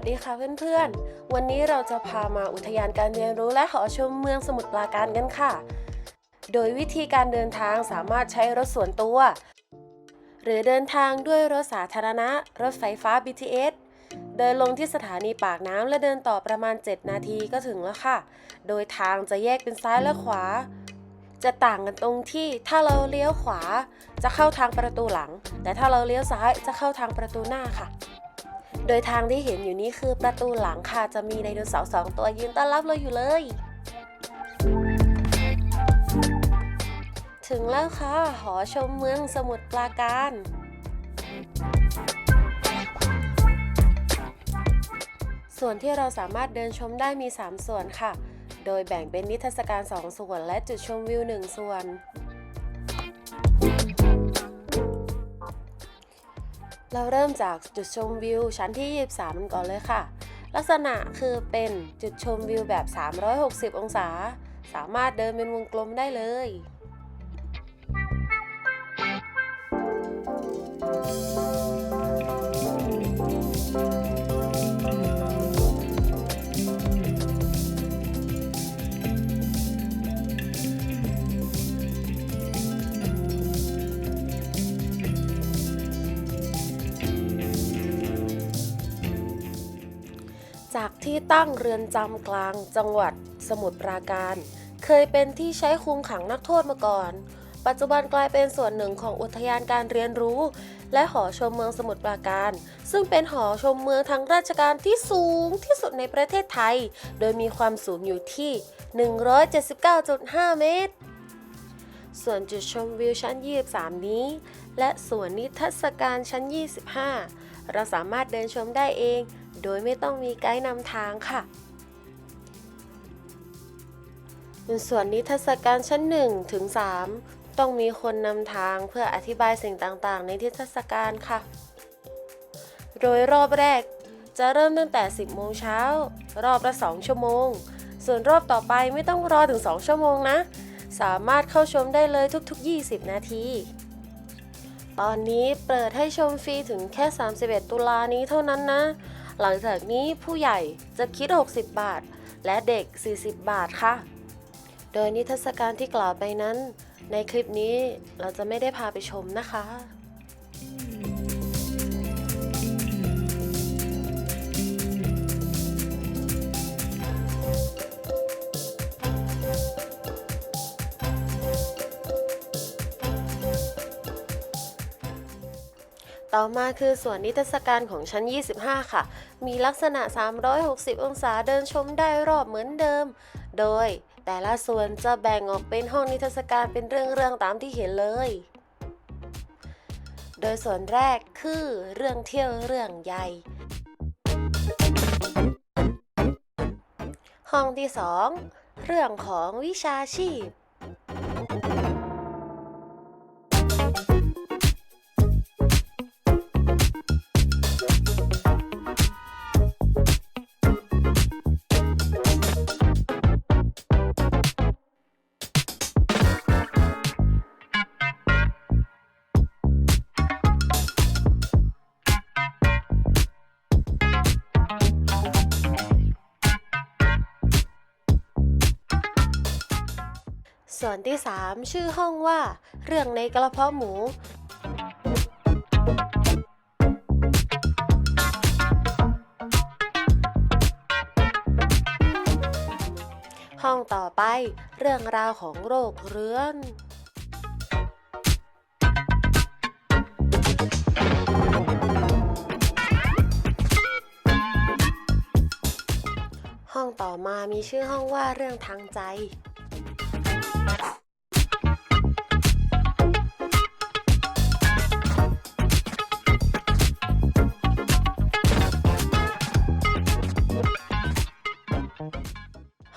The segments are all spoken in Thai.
วัสดีค่ะเพื่อนๆ วันนี้เราจะพามาอุทยานการเรียนรู้และหอชมเมืองสมุทรปราการกันค่ะ โดยวิธีการเดินทางสามารถใช้รถส่วนตัว หรือเดินทางด้วยรถสาธารณะ รถไฟฟ้า BTS เดินลงที่สถานีปากน้ำและเดินต่อประมาณ 7 นาทีก็ถึงแล้วค่ะ โดยทางจะแยกเป็นซ้ายและขวา จะต่างกันตรงที่ถ้าเราเลี้ยวขวาจะเข้าทางประตูหลัง แต่ถ้าเราเลี้ยวซ้ายจะเข้าทางประตูหน้าค่ะ โดยทางที่เห็นอยู่นี้คือประตูหลังค่ะ จะมีไดโนเสาร์สองตัวยืนต้อนรับเราอยู่เลย ถึงแล้วค่ะ หอชมเมืองสมุทรปราการส่วนที่เราสามารถเดินชมได้มี 3 ส่วนค่ะ โดยแบ่งเป็นนิทรรศการ 2 ส่วนและจุดชมวิว 1 ส่วน เราเริ่มจากจุดชมวิวชั้นที่ 23กันก่อนเลยค่ะ ลักษณะคือเป็นจุดชมวิวแบบ 360 องศา สามารถเดินเป็นวงกลมได้เลย จากที่ตั้งเรือนจำกลางจังหวัดสมุทรปราการ เคยเป็นที่ใช้คุมขังนักโทษมาก่อน ปัจจุบันกลายเป็นส่วนหนึ่งของอุทยานการเรียนรู้ และหอชมเมืองสมุทรปราการ ซึ่งเป็นหอชมเมืองทางราชการที่สูงที่สุดในประเทศไทย โดยมีความสูงอยู่ที่ 179.5 เมตร ส่วนจุดชมวิวชั้น 23 นี้ และส่วนนิทรรศการชั้น 25 เราสามารถเดินชมได้เอง โดยไม่ต้องมีไกด์นำทางค่ะส่วนนิทรรศการชั้น 1 ถึง 3 ต้องมีคนนำทางเพื่ออธิบายสิ่งต่างๆ ในนิทรรศการค่ะ โดยรอบแรกจะเริ่มตั้งแต่ 10 โมงเช้ารอบละ 2 ชั่วโมง ส่วนรอบต่อไปไม่ต้องรอถึง 2 ชั่วโมงนะ สามารถเข้าชมได้เลยทุกๆ 20 นาที ตอนนี้เปิดให้ชมฟรีถึงแค่ 31 ตุลานี้เท่านั้นนะ หลังจากนี้ผู้ใหญ่จะคิด 60 บาท และเด็ก 40 บาทค่ะ โดยนิทรรศการที่กล่าวไปนั้น ในคลิปนี้เราจะไม่ได้พาไปชมนะคะต่อมาคือส่วนนิทรรศการของชั้น 25 ค่ะ มีลักษณะ 360 องศาเดินชมได้รอบเหมือนเดิม โดยแต่ละส่วนจะแบ่งออกเป็นห้องนิทรรศการเป็นเรื่องๆตามที่เห็นเลย โดยส่วนแรกคือเรื่องเที่ยวเรื่องใหญ่ ห้องที่ 2 เรื่องของวิชาชีพ ส่วนที่ 3 ชื่อห้องว่า เรื่องในกระเพาะหมู ห้องต่อไป เรื่องราวของโรคเรื้อนห้องต่อมามีชื่อห้องว่าเรื่องทางใจ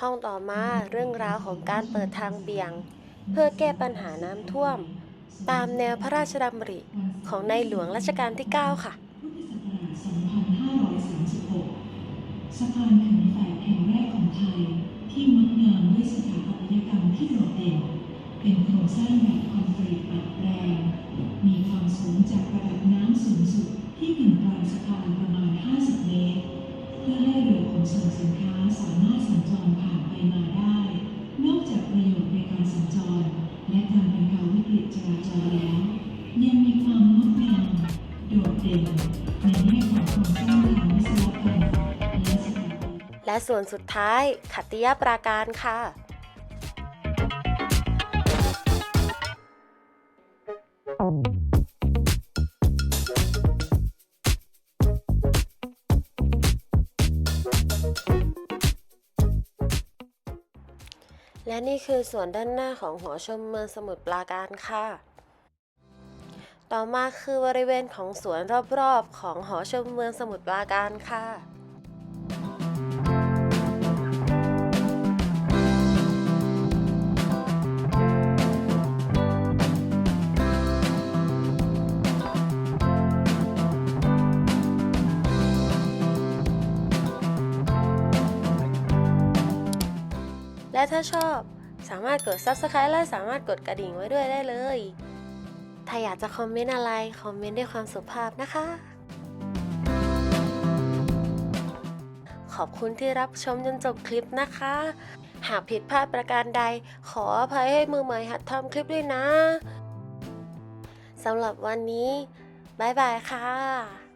ห้องต่อมาเรื่องราวของการเปิดทางเบี่ยง เพื่อแก้ปัญหาน้ำท่วม ตามแนวพระราชดำริของในหลวงรัชกาลที่ 9 ค่ะสะพานขึงแฝกแห่งแรกของไทย ที่งดงามด้วยสถาปัตยกรรมที่โดดเด่น เป็นโครงสร้างแบบคอนกรีตอัดแปลง จราจรแล้ว ยังมีความงดงามโดดเด่นในแง่ของโครงสร้างทางวิศวกรรมและสถาปัตยกรรมและส่วนสุดท้ายขัตติยปราการค่ะ และนี่คือส่วนด้านหน้าของหอชมเมืองสมุทรปราการค่ะ ต่อมาคือบริเวณของสวนรอบๆ ของหอชมเมืองสมุทรปราการค่ะ และถ้าชอบสามารถกด Subscribe และสามารถกดกระดิ่งไว้ด้วยได้เลย ถ้าอยากจะคอมเมนต์อะไร คอมเมนต์ด้วยความสุภาพนะคะ ขอบคุณที่รับชมจนจบคลิปนะคะ หากผิดพลาดประการใด ขออภัยให้มือใหม่หัดทำคลิปด้วยนะสำหรับวันนี้ บ๊ายบายค่ะ